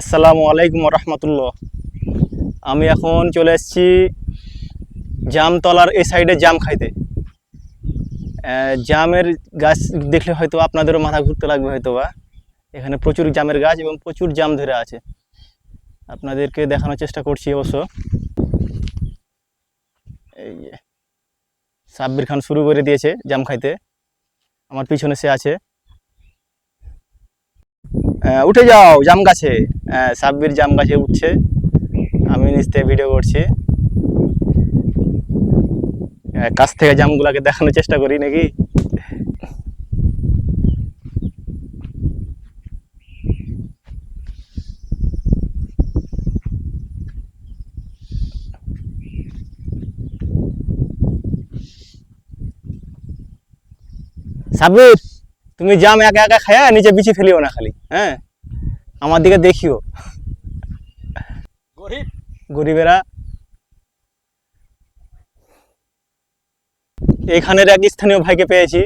আসসালামু আলাইকুম রহমতুল্লাহ আমি এখন চলে এসেছি জামতলার এই সাইডে জাম খাইতে। জামের গাছ দেখলে হয়তো আপনাদেরও মাথা ঘুরতে লাগবে হয়তো বা এখানে প্রচুর জামের গাছ এবং প্রচুর জাম ধরে আছে। আপনাদেরকে দেখানোর চেষ্টা করছি অবশ্য। এই যে, সাব্বির খান শুরু করে দিয়েছে জাম খাইতে। আমার পিছনে সে আছে। উঠে যাও, জাম গাছে। সাব্বির জাম গাছে উঠছে। আমি নিচ ভিডিও করছি। কাছ থেকে জামগুলাকে দেখানোর চেষ্টা করি নাকি? সাব্বির! তুমি জাম একা একা খায়া নিচে বিচি ফেলিও না খালি হ্যাঁ? আমার দিকে দেখিও। গরিব। গরিবেরা এখানের এক স্থানীয় ভাইকে পেয়েছি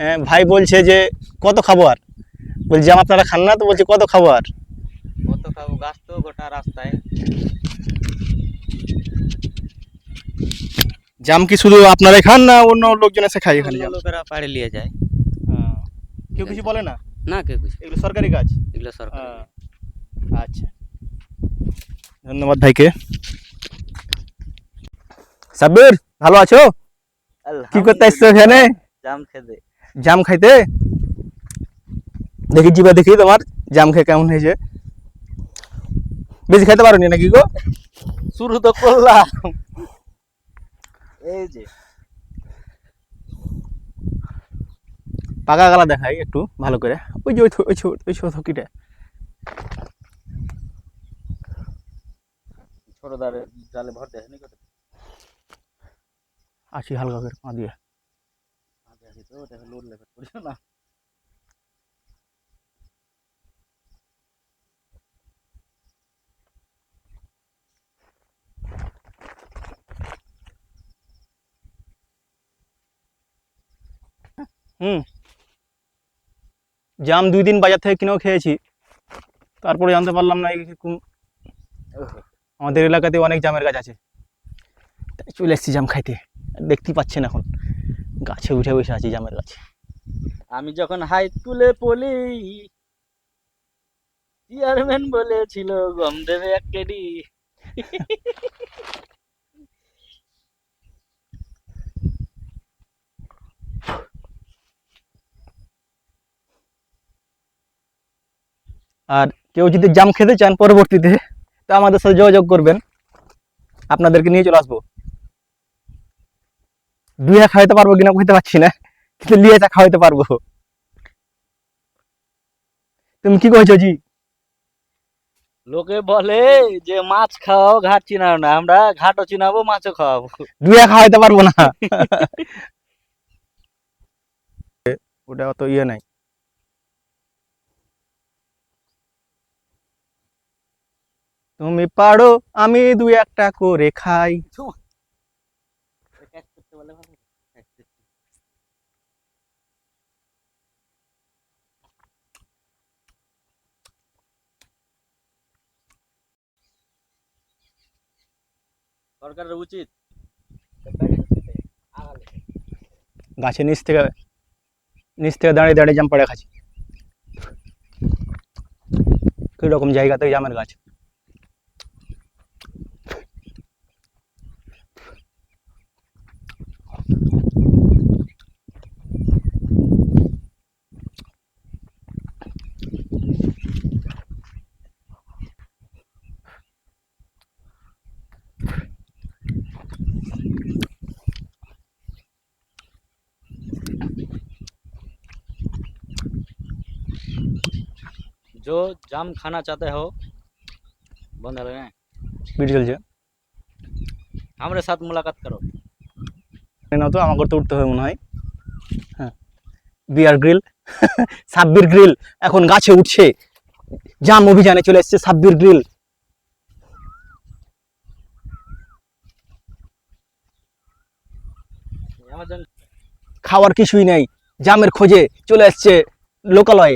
হ্যাঁ, ভাই বলছে যে কত খাব আর? বলছি জাম আপনারা খান না? তো বলছে কত খাব আর? কত খাব? গাছ তো গোটা রাস্তায়। জাম কি শুধু আপনারাই খান না অন্য লোকজন এসে খাই এখানে? লোকেরা পাড়ে নিয়ে যায়। কেউ কিছু বলে না? না কেউ কিছু এগুলো সরকারি কাজ? এগুলো সরকার হ্যাঁ। আচ্ছা। ধন্যবাদ ভাইকে। সাব্বির ভালো আছো? কি করতে আসছো এখানে? জাম খেতে। জাম খাইতে? দেখি জিবা দেখি তোমার জাম খেয়ে কেমন হয়েছে? বেশি খাইতে পারোনি নাকি গো? শুরু তো করলাম। এই যে। পাকা গালা দেখাই একটু ভালো করে। ওই যে ওই ওই থকিটা। জালে ভর দেখেনি আসি হালকা করে পা দিয়ে। না। হুম। জাম দুই দিন বাজার থেকে কিনেও খেয়েছি, তারপরে জানতে পারলাম না আমাদের এলাকাতে অনেক জামের গাছ আছে। তাই চলে এসেছি জাম খাইতে দেখতেই পাচ্ছেন এখন, গাছে উঠে বসে আছি জামের গাছে। আমি যখন হাই স্কুলে পড়ি চেয়ারম্যান বলেছিল, গম দেবে এক কেডি আর কেউ যদি জাম খেতে চান পরবর্তীতে তো আমাদের সাথে যোগাযোগ করবেন। আপনাদেরকে নিয়ে চলে আসব। দুইয়া খাওয়াইতে পারব কিনা বুঝতে পারছি না কিন্তু লিয়েটা খাওয়াইতে পারব। তুমি কি কইছো জি? লোকে বলে যে মাছ খাওয়াও ঘাট চিনাও না আমরা ঘাটও চিনাবো মাছও খাওয়াবো। দুইয়া খাওয়াইতে পারব না। ওটা অত ইয়ে নাই। তুমি পারো আমি দুই একটা করে খাই। সরকারের উচিত। গাছের নিচ থেকে নিচ থেকে দাঁড়িয়ে দাঁড়িয়ে জাম পড়ে খাচ্ছি। কি রকম জায়গাতে জামের গাছ? जो जाम खाना चाहते हो बंद है বিড়ি চলছে हमारे साथ मुलाकात करो না তো আমাকে তো উঠতে হবে মনে হয় হ্যাঁ বিয়ার গ্রিল সাব্বির গ্রিল এখন গাছে উঠছে জাম অভিযানে চলে এসছে সাব্বির গ্রিল অ্যামাজন খাওয়ার কিছুই নেই জামের খোঁজে চলে এসছে লোকালয়ে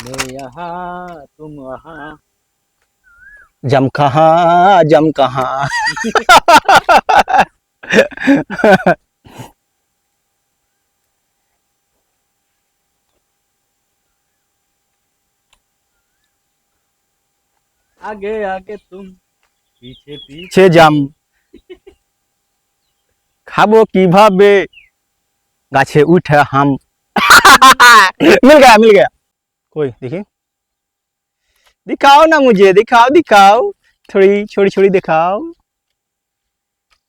मैं यहाँ तुम वहाँ जम कहाँ जम कहाँ आगे आगे तुम पीछे पीछे ছে জাম খাবো কিভাবে গাছে উঠে হাম मिल गया मिल गया कोई देखिए दिखाओ ना मुझे दिखाओ दिखाओ थोड़ी छोड़ी छोड़ी दिखाओ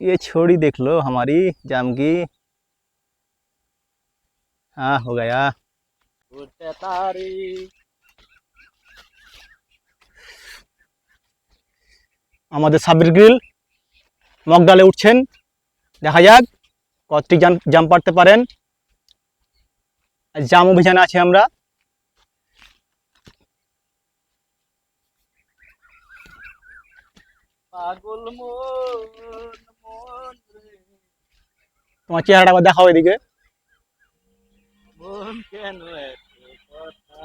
ये छोड़ी देख लो हमारी जाम की हाँ हो गया उड़ते तारी আমাদের সাবির গ্রিল মগডালে উঠছেন দেখা যাক কতটি জাম জাম পারতে পারেন আর জাম অভিযানে আছি আমরা পাগল মন মন তোমার চেহারাটা আবার দেখাও এদিকে। মন কেন কথা?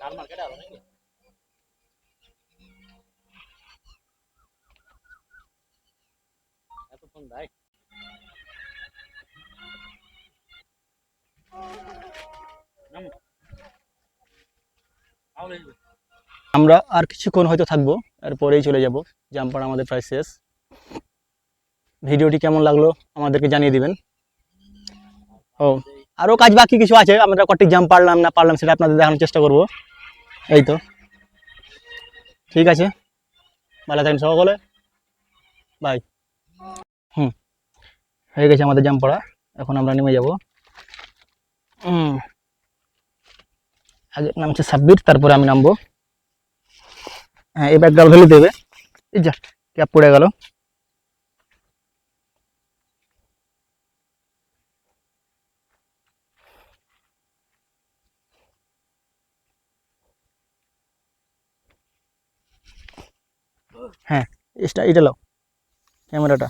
কার মার্কেটে আলো নাকি? আমরা আর কিছুক্ষণ হয়তো থাকব, এরপরেই চলে যাব। জামপাড়া আমাদের প্রায় শেষ। ভিডিওটি কেমন লাগল আমাদেরকে জানিয়ে দিবেন। ও আরও কাজ বাকি কিছু আছে, আমরা কটি জাম পারলাম না পারলাম সেটা আপনাদের দেখানোর চেষ্টা করব। এই তো। ঠিক আছে। ভালো থাকেন সকলে। বাই। হুম। হয়ে গেছে আমাদের জাম পড়া। এখন আমরা নেমে যাব। আগে নামছে সাব্বির, তারপরে আমি নামবো। হ্যাঁ এই ব্যাগটা ফেলে দেবে। এই যা ক্যাপ পড়ে গেল। হ্যাঁ এটা এটা লাও ক্যামেরাটা।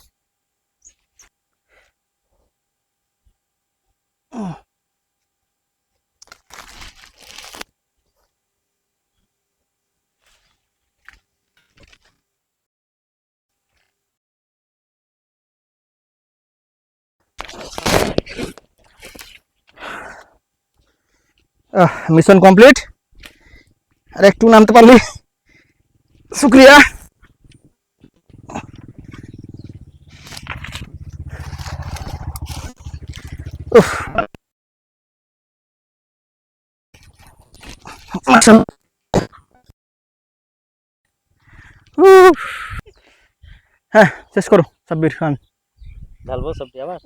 মিশন কমপ্লিট আর একটু নামতে পারলি? শুক্রিয়া। হ্যাঁ শেষ করো সাব্বির খান। ঢালবো সবজি আবার?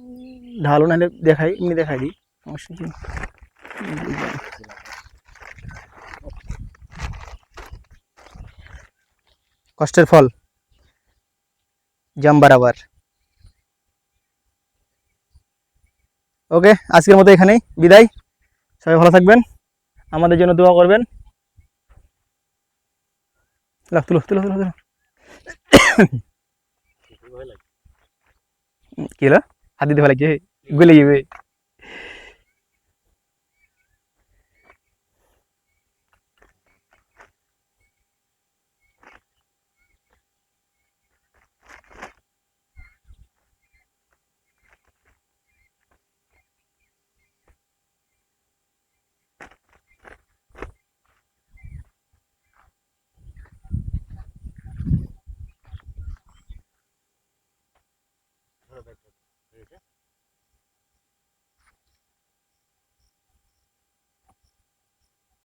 ঢালো নাহলে দেখাই, এমনি দেখাই দিই। কষ্টের ফল। জাম বারাবার ওকে, আজকের মতো এখানেই। বিদায়। সবাই ভালো থাকবেন। আমাদের জন্য দোয়া করবেন। তুলো তুলো তুলো তুলো। কি হলো? হাতি ভালো লাগছে? গলে যাবে